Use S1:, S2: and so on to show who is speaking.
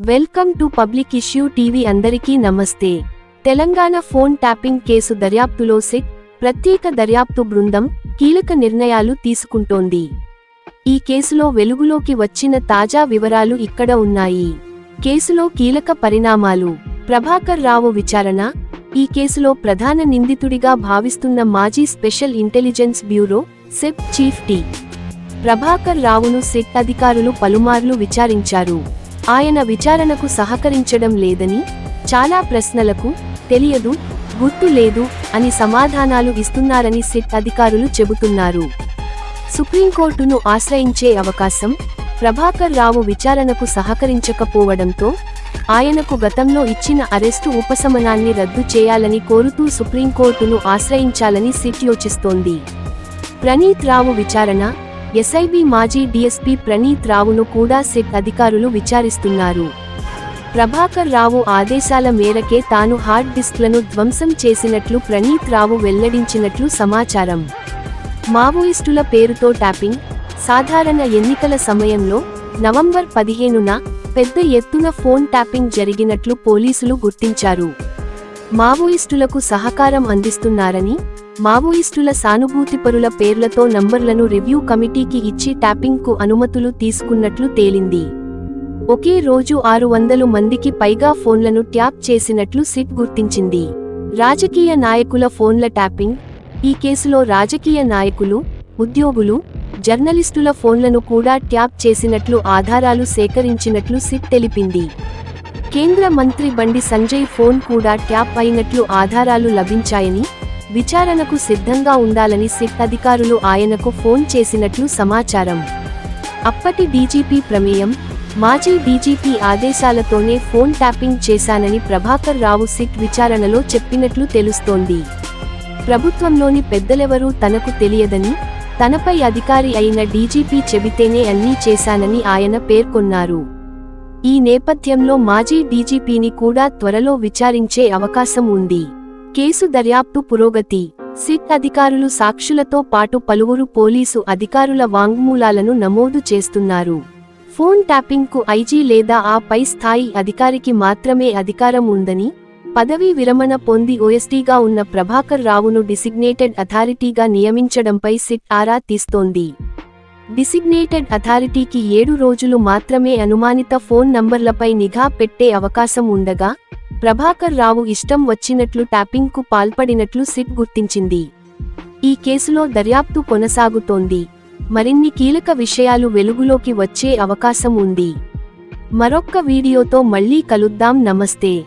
S1: Welcome to public issue TV అందరికీ నమస్తే. Telangana phone tapping case దర్యాప్తులో సిట్ ప్రత్యేక దర్యాప్తు బృందం కీలక నిర్ణయాలు తీసుకుంటోంది. ఈ కేసులో వెలుగులోకి వచ్చిన తాజా వివరాలు ఇక్కడ ఉన్నాయి. కేసులో కీలక పరిణామాలు ప్రభాకర్ రావు విచారణ ఈ కేసులో ప్రధాన నిందితుడిగా భావిస్తున్న మాజీ స్పెషల్ ఇంటెలిజెన్స్ బ్యూరో సెప్ చీఫ్ టి. ప్రభాకర్ రావును సిట్ అధికారులు పలుమార్లు విచారించారు. ఆయన విచారణకు సహకరించడం లేదని చాలా ప్రశ్నలకు తెలియదు గుర్తు లేదు అని సమాధానాలు ఇస్తున్నారని సిట్ అధికారులు చెబుతున్నారు. సుప్రీంకోర్టును ఆశ్రయించే అవకాశం ప్రభాకర్ రావు విచారణకు సహకరించకపోవడంతో ఆయనకు గతంలో ఇచ్చిన అరెస్టు ఉపశమనాన్ని రద్దు చేయాలని కోరుతూ సుప్రీంకోర్టును ఆశ్రయించాలని సిట్ యోచిస్తోంది. ప్రణీత్ రావు విచారణ ఎస్ఐబి మాజీ డీఎస్పీ ప్రణీత్ రావును కూడా సెట్ అధికారులు విచారిస్తున్నారు. ప్రభాకర్ రావు ఆదేశాల మేరకే తాను హార్డ్ డిస్క్లను ధ్వంసం చేసినట్లు ప్రణీత్ రావు వెల్లడించినట్లు సమాచారం. మావోయిస్టుల పేరుతో ట్యాపింగ్ సాధారణ ఎన్నికల సమయంలో నవంబర్ పదిహేనున పెద్ద ఎత్తున ఫోన్ ట్యాపింగ్ జరిగినట్లు పోలీసులు గుర్తించారు. మావోయిస్టులకు సహకారం అందిస్తున్నారని మావోయిస్టుల సానుభూతిపరుల పేర్లతో నంబర్లను రివ్యూ కమిటీకి ఇచ్చి ట్యాపింగ్కు అనుమతులు తీసుకున్నట్లు తేలింది. ఒకే రోజు ఆరు వందలు మందికి పైగా ఫోన్లను ట్యాప్ చేసినట్లు సిట్ గుర్తించింది. రాజకీయ నాయకుల ఫోన్ల ట్యాపింగ్ ఈ కేసులో రాజకీయ నాయకులు ఉద్యోగులు జర్నలిస్టుల ఫోన్లను కూడా ట్యాప్ చేసినట్లు ఆధారాలు సేకరించినట్లు సిట్ తెలిపింది. కేంద్ర మంత్రి బండి సంజయ్ ఫోన్ కూడా ట్యాప్ అయినట్లు ఆధారాలు లభించాయని విచారణకు సిద్ధంగా ఉండాలని సిట్ అధికారులు ఆయనకు ఫోన్ చేసినట్లు సమాచారం. అప్పటి డీజీపీ ప్రమేయం మాజీ డీజీపీ ఆదేశాలతోనే ఫోన్ ట్యాపింగ్ చేశానని ప్రభాకర్ రావు సిట్ విచారణలో చెప్పినట్లు తెలుస్తోంది. ప్రభుత్వంలోని పెద్దలెవరూ తనకు తెలియదని తనపై అధికారి అయిన డీజీపీ చెబితేనే అన్నీ చేశానని ఆయన పేర్కొన్నారు. ఈ నేపథ్యంలో మాజీ డీజీపీని కూడా త్వరలో విచారించే అవకాశం ఉంది. కేసు దర్యాప్తు పురోగతి. సిట్ అధికారులు సాక్షులతో పాటు పలువురు పోలీసు అధికారుల వాంగ్మూలాలను నమోదు చేస్తున్నారు. ఫోన్ ట్యాపింగ్కు ఐజీ లేదా ఆ పై స్థాయి అధికారికి మాత్రమే అధికారం ఉందని పదవీ విరమణ పొంది ఓఎస్టీగా ఉన్న ప్రభాకర్ రావును డిసిగ్నేటెడ్ అథారిటీగా నియమించడంపై సిట్ ఆరా తీస్తోంది. డిసిగ్నేటెడ్ అథారిటీకి ఏడు రోజులు మాత్రమే అనుమానిత ఫోన్ నంబర్లపై నిఘా పెట్టే అవకాశం ఉండగా ప్రభాకర్ రావు ఇష్టం వచ్చినట్లు ట్యాపింగ్కు పాల్పడినట్లు సిట్ గుర్తించింది. ఈ కేసులో దర్యాప్తు కొనసాగుతోంది. మరిన్ని కీలక విషయాలు వెలుగులోకి వచ్చే అవకాశం ఉంది. మరొక్క వీడియోతో మళ్ళీ కలుద్దాం. నమస్తే.